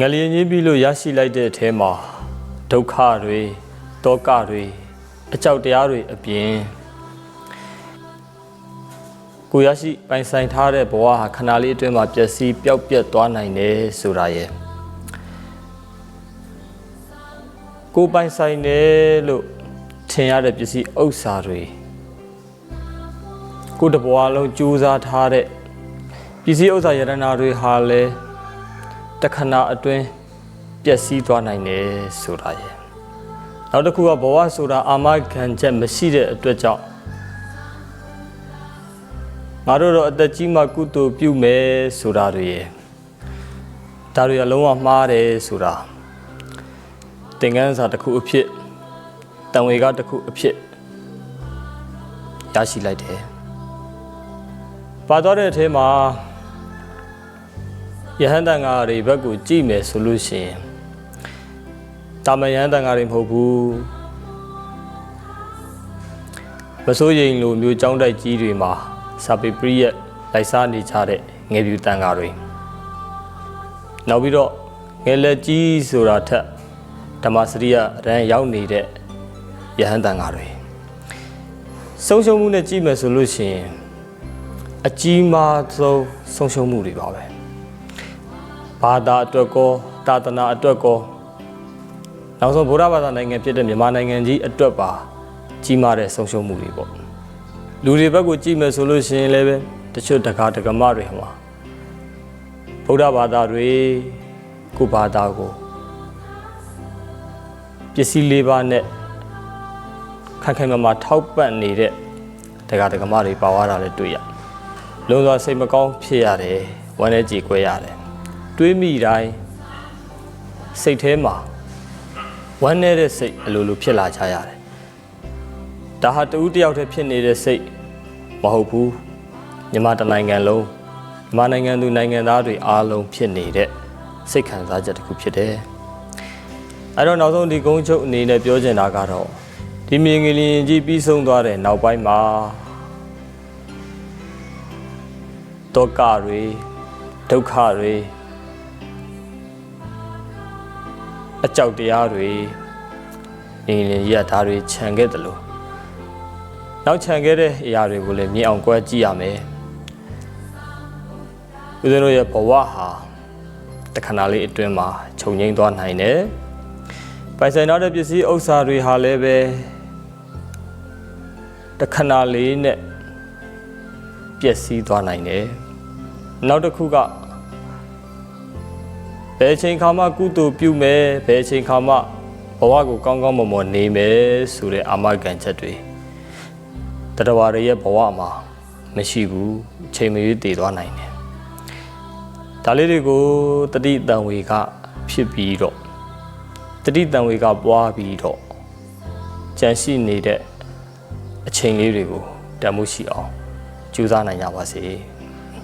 ငလျင်ကြီးပြီးလို့ရရှိလိုက်တဲ့အထဲမှာဒုက္ခတွေတောကတွေအကြောက်တရားတွေအပြင်ကိုရရှိပိုင်ဆိုင်ထားတဲ့ဘဝဟာခဏလေးအတွင်းမှာပျက်စီးပျောက်ပြက်သွားနိုင်တယ်ဆိုတာရဲ့ကိုပိုင်ဆိုင်တယ်လို့ထင်ရတဲ့ပစ္စည်းဥစ္စာတွေကိုတစ်ဘဝလုံးကြိုးစားထားတဲ့ပစ္စည်းဥစ္စာယတနာတွေဟာလည်း တခဏအတွင်းပျက်စီးသွားနိုင်တယ်ဆိုတာရဲ့နောက်တစ်ခုကဘဝဆိုတာအာမခံချက်မရှိတဲ့အတွက်ကြောင့်ငါတို့တော့အသက်ကြီးမှကုသိုလ်ပြုမယ်ဆိုတာတွေရဲ့ဒါတွေအလုံးဝမှားတယ်ဆိုတာသင်္ကန်းစာတစ်ခုအဖြစ်တံဝေကတစ်ခုအဖြစ်ရရှိလိုက်တယ်ပါတော့တဲ့အထဲမှာ ယဟန်တန်ဃာတွေဘက်ကိုကြည့်မယ်ဆိုလို့ရှိရင်တာမယဟန်တန်ဃာတွေမဟုတ်ဘူးမစိုးရိမ်လိုမျိုးចောင်းတိုက်ကြီးတွေမှာစာပေပရိယက်လိုက်စားနေကြတဲ့ငယ်ပြူတန်ဃာတွေနောက်ပြီးတော့ငယ်လက်ကြီးဆိုတာထက်ဓမ္မစရိယရန်ရောက်နေတဲ့ယဟန်တန်ဃာတွေဆုံးရှုံးမှုနဲ့ကြည့်မယ်ဆိုလို့ရှိရင်အကြီးမားဆုံးဆုံးရှုံးမှုတွေပါပဲ ဘာသာအတွက်ကောသာသနာအတွက်ကောနောက်ဆုံးဗုဒ္ဓဘာသာနိုင်ငံဖြစ်တဲ့မြန်မာနိုင်ငံကြီးအတွက်ပါကြီးမားတဲ့ဆုံးရှုံးမှုတွေပေါ့လူတွေဘက်ကိုကြည့်မယ်ဆိုလို့ရှိရင်လည်းပဲတချို့တကားတကမတွေဟမှာဗုဒ္ဓဘာသာတွေကိုဘာသာကိုပစ္စည်းလေးပါးနဲ့ခိုင်ခိုင်မာမာထောက်ပံ့နေတဲ့တကားတကမတွေပါသွားတာလည်းတွေ့ရလုံစွာစိတ်မကောင်းဖြစ်ရတယ်ဝမ်းနဲ့ကြေကွဲရတယ် တွေးမိတိုင်းစိတ်ထဲမှာဝမ်းနေတဲ့စိတ်အလိုလိုဖြစ်လာကြရတယ်ဒါဟာတူးတယောက်တည်းဖြစ်နေတဲ့စိတ်မဟုတ်ဘူးမြန်မာတနိုင်ငံလုံးမြန်မာနိုင်ငံသူနိုင်ငံသားတွေအားလုံးဖြစ်နေတဲ့စိတ်ခံစားချက်တစ်ခုဖြစ်တယ်အဲ့တော့နောက်ဆုံးဒီကုန်းချုပ်အနေနဲ့ပြောချင်တာကတော့ဒီမြင်ကလေးကြီးပြီးဆုံးသွားတဲ့နောက်ပိုင်းမှာဒုက္ခတွေဒုက္ခတွေ အကြောက်တရားတွေမြင်ကလေးကြီးကဒါတွေခြံခဲ့တယ်လို့နောက်ခြံခဲ့တဲ့အရာတွေကိုလည်းမြင်အောင်ကြွယ်ကြည့်ရမယ်ဦးဇင်းတို့ရဲ့ဘဝဟာတခဏလေးအတွင်းမှာခြုံငိမ့်သွားနိုင်တယ်ပိုင်ဆိုင်ထားတဲ့ပစ္စည်းဥစ္စာတွေဟာလည်းပဲတခဏလေးနဲ့ပျက်စီးသွားနိုင်တယ်နောက်တစ်ခုက ဘယ်ချိန်ခါမှကုသိုလ်ပြုမယ်ဘယ်ချိန်ခါမှဘဝကိုကောင်းကောင်းမွန်မွန်နေမယ်ဆိုတဲ့အာမခံချက်တွေတတဝရရဲ့ဘဝမှာမရှိဘူးအချိန်မရွေးတည်သွားနိုင်တယ်ဒါလေးတွေကိုတတိတန်ဝေကဖြစ်ပြီးတော့တတိတန်ဝေကပွားပြီးတော့ကြံရှိနေတဲ့အချိန်လေးတွေကိုတန်မှုရှိအောင်ကြိုးစားနိုင်ကြပါစေ။